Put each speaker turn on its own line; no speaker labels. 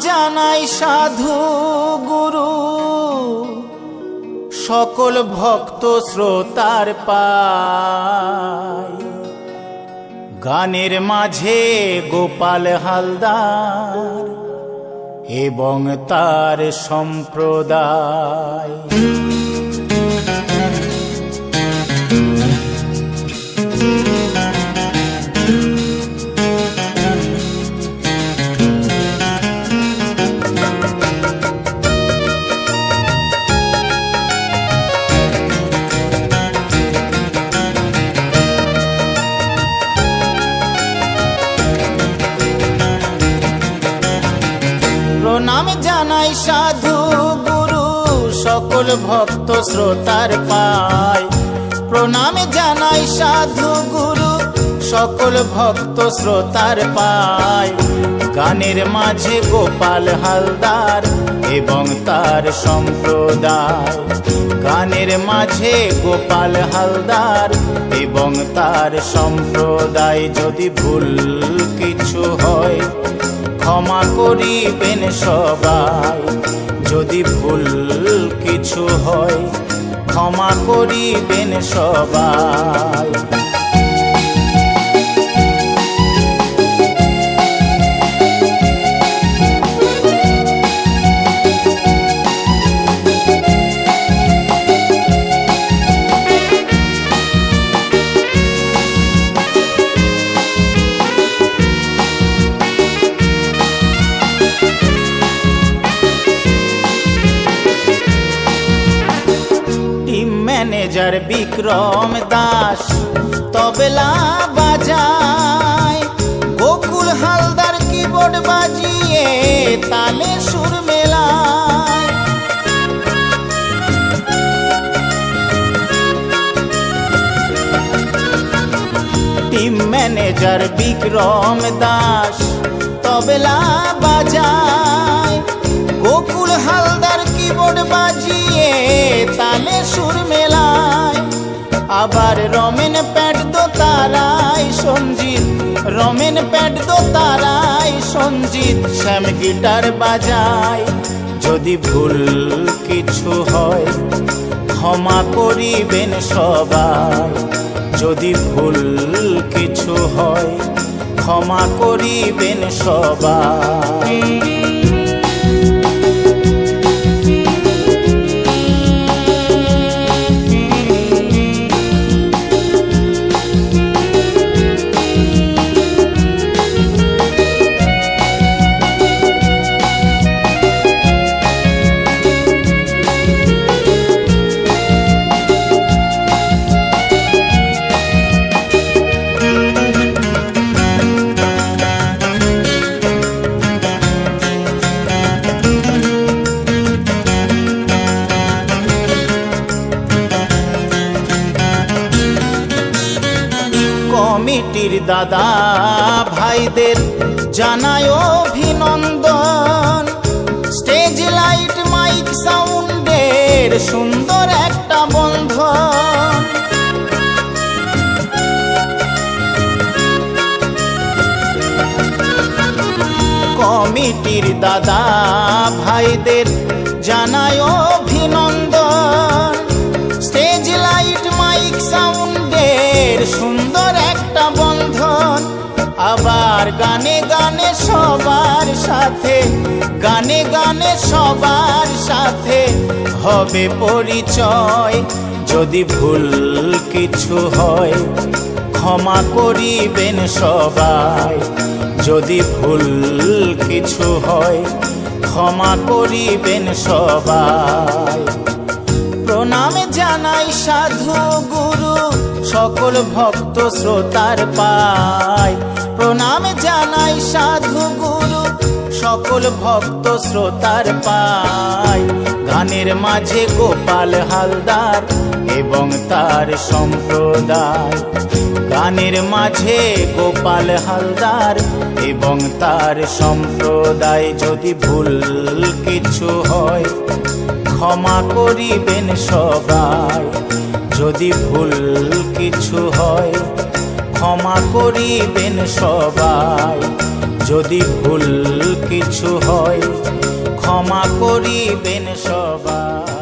জানাই সাধু গুরু। সকল ভক্ত শ্রোতার পায়। গানের মাঝে গোপাল হালদার এবং তার সম্প্রদায়। ভক্ত শ্রোতার পায়। প্রণাম জানাই সাধু গুরু, সকল ভক্ত শ্রোতার পায়। গানের মাঝে গোপাল হালদার এবং তার সম্প্রদায়। গানের মাঝে গোপাল হালদার এবং তার সম্প্রদায়। যদি ভুল কিছু হয়, ক্ষমা করিবেন সবাই। যদি ভুল কিছু হয় ক্ষমা করিবেন সবাই। ম্যানেজার বিক্রম দাস। তবলা বাজায় গোকুল হালদার কিবোর্ড বাজিয়ে তালে সুর মেলায়। Team manager Bikram Das. তবলা বাজায় গোকুল হালদার কিবোর্ড বাজিয়ে তালে সুর মেলায় আবার রমেন প্যাড দো তারাই সঞ্জিত। রমেন প্যাড দো তারাই সঞ্জিত, শ্যাম গিটার বাজায় যদি ভুল কিছু হয়, ক্ষমা করিবেন সবাই। যদি ভুল কিছু হয়, ক্ষমা করিবেন সবাই। কমিটির দাদা ভাইদের জানায় অভিনন্দন। স্টেজ লাইট, মাইক সাউন্ডের সুন্দর একটা বন্ধন। কমিটির দাদা ভাইদের জানায় অভিনন্দন। সাথে, গানে গানে সবার সাথে হবে পরিচয়। যদি ভুল কিছু হয়, ক্ষমা করিবেন সবাই। যদি ভুল কিছু হয়, ক্ষমা করিবেন সবাই। প্রণাম জানাই সাধু গুরু, সকল ভক্ত শ্রোতার পায়। প্রণাম জানাই সাধু গুরু সকল ভক্ত শ্রোতার পায় গানের মাঝে গোপাল হালদার এবং তার সম্প্রদায়। গানের মাঝে গোপাল হালদার এবং তার সম্প্রদায়। যদি ভুল কিছু হয়, ক্ষমা করিবেন সবাই। যদি ভুল কিছু হয় ক্ষমা করিবেন সবাই। যদি ভুল কিছু হয় ক্ষমা করিবেন সবাই।